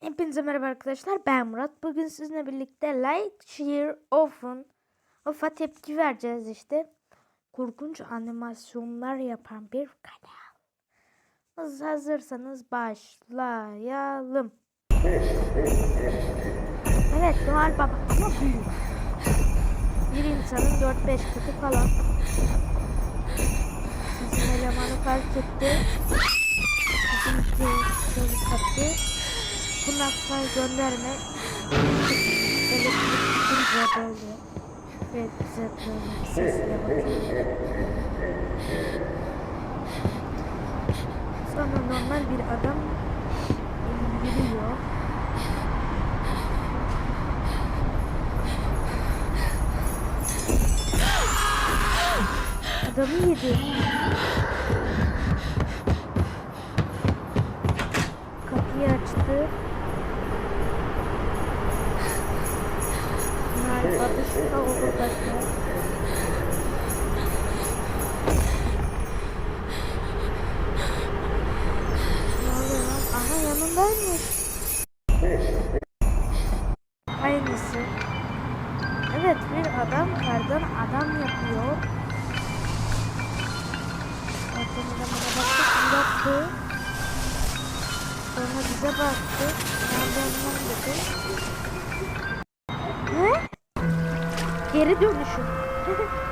Hepinize merhaba arkadaşlar. Ben Murat. Bugün sizinle birlikte Like, Share, Open, Ofa tepki vereceğiz işte. Korkunç animasyonlar yapan bir kanal. Siz hazırsanız başlayalım. Evet Noel Baba ama büyük. Bir insanın 4-5 katı falan. Bizim elemanı fark etti. Bizim bir katı kulaklar gönderme elektrik tutunca böyle ve bize böyle sesle bakıyor. Sonra normal bir adam yürüyor. Adamı yedi. Yanındaymış. Aynısı. Evet bir adam kardan adam yapıyor. Arkamızda bana baktı, yaptı. Sonra bize baktı. Nereden dedi. Ne? Geri dönüşüm.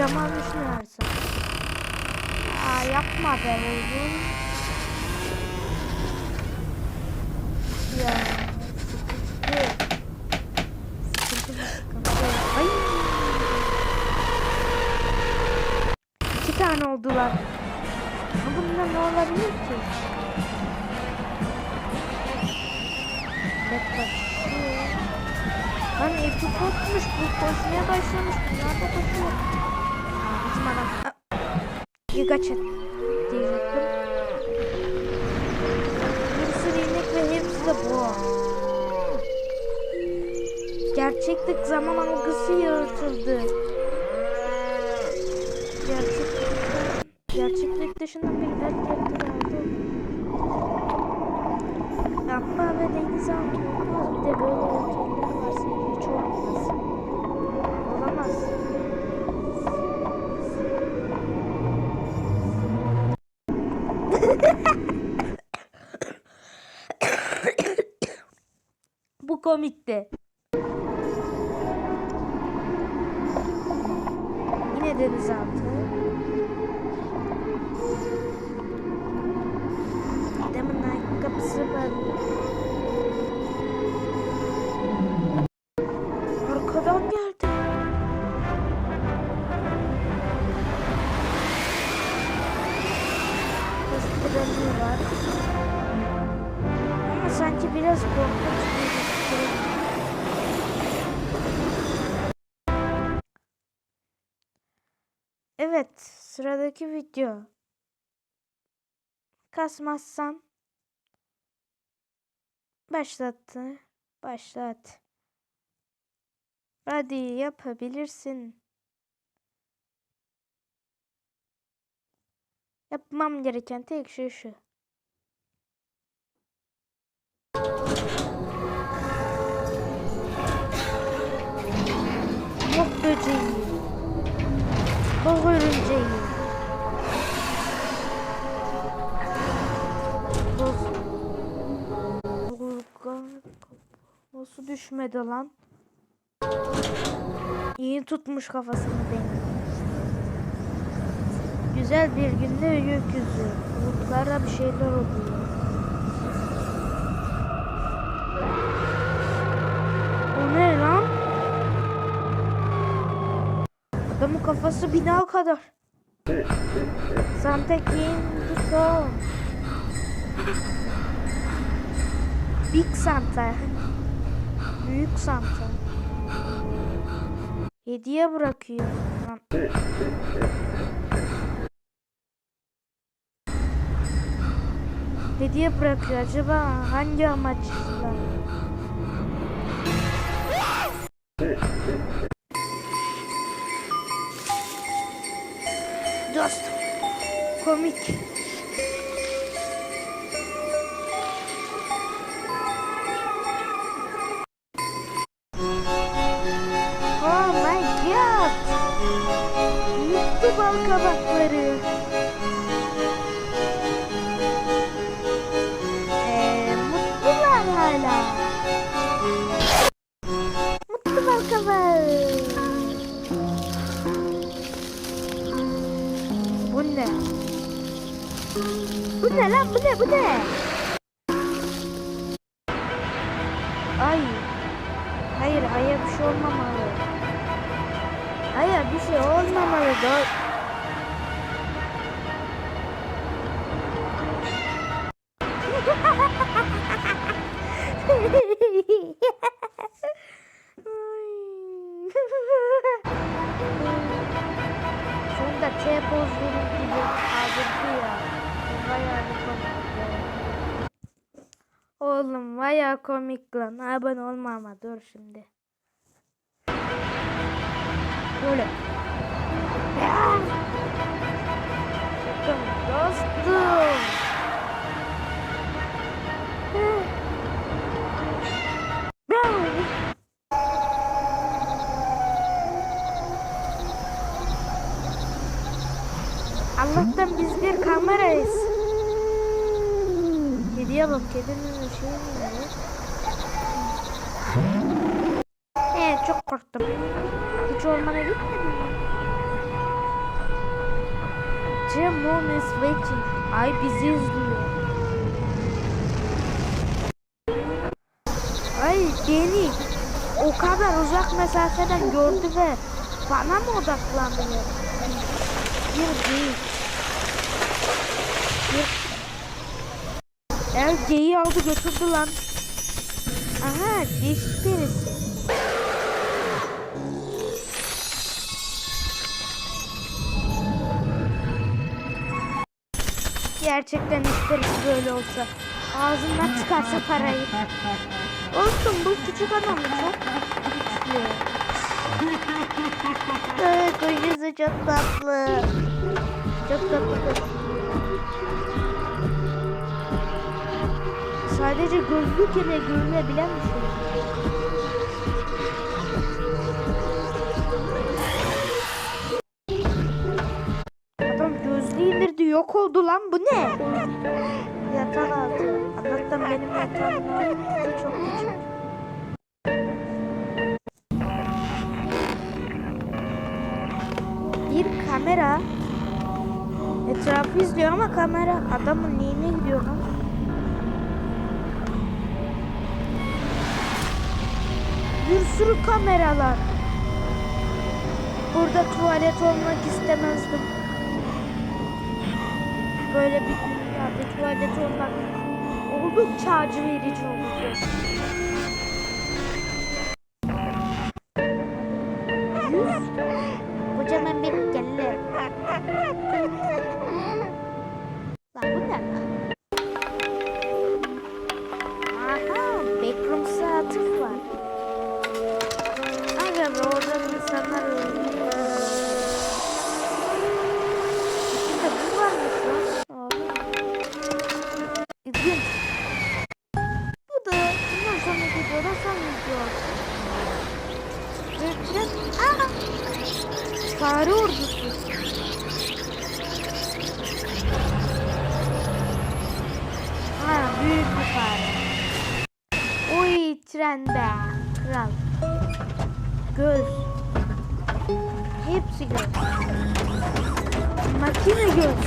Kocaman düşünüyorsun. Aa yapma be oğlum. Ya. Sıkıntı. Sıkıntı sıkıntı. Ay. İki tane oldular. Bunda ne olabilir ki? Evet bak. Lan eti kopmuş. Bu koşmaya başlamış. Bunlar da koşuyor. İyi kaçın. Diyecektim. Bir sürü inek ve hepsi de boğa. Gerçeklik zaman algısı yaratıldı. Gerçeklik, dışında bir dert geldi. Yapma ve denize atılmaz. Bir de böyle oteller komikti. Yine denizaltı. Adamın ayakkabısı var. Arkadan geldi. Hızlı var. Ama sanki biraz korkunç gözüküyor. Evet, sıradaki video. Kasmazsam başlattı. Başlat. Hadi yapabilirsin. Yapmam gereken tek şey şu. Düşmedi lan? İyi tutmuş kafasını benim. Güzel bir günde gökyüzü. Bulutlarda bir şeyler oluyor. O ne lan? Adamın kafası bina kadar. Santa Kindico. Big Santa. Büyük Santa. Hediye bırakıyor. Hediye bırakıyor. Acaba hangi amaçla? Dost. Komik. Bal kabakları. Ee, mutlular hala. Mutlu bal kabağı. Bu ne? Bu ne lan bu ne bu ne? Ay. Hayır aya bir şey olmamalı. Aya bir şey olmamalı. Dur. Bayağı komik lan. Abone olma ama dur şimdi. Böyle. Dostum. Allah'tan biz bir kamerayız. Bak kedinin mı var? Evet çok korktum. Hiç ormana gitmedin mi? The moon is waiting. Ay bizi izliyor. Ay Deni o kadar uzak mesafeden gördü ve bana mı odaklandı? Bir değil. El geyi aldı götürdü lan. Aha diş perisi. Gerçekten isteriz böyle olsa. Ağzından çıkarsa parayı. Olsun bu küçük adam çok güçlü. Kocası çok tatlı. Çok tatlı. Sadece gözlük ile görülebilen bir şey. Adam gözlüğü indirdi yok oldu lan bu ne? Yatağın altı. Allah'tan benim yatağımın altı çok küçük. Bir kamera etrafı izliyor ama kamera adamın neyine gidiyor lan? Bir sürü kameralar. Burada tuvalet olmak istemezdim. Böyle bir dünyada tuvalet olmak oldukça acı verici olurdu. Fare ordusu. Ha büyük bir fare. Oy tren be. Kral. Göz. Hepsi göz. Makine göz.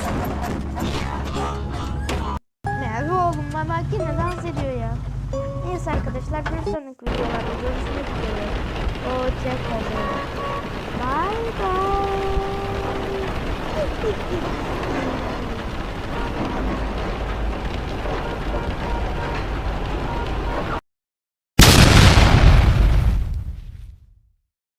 Ne oğlum ma- makine dans ediyor ya. Neyse arkadaşlar bir sonraki videolarda görüşmek üzere. Hoşçakalın. Bye-bye!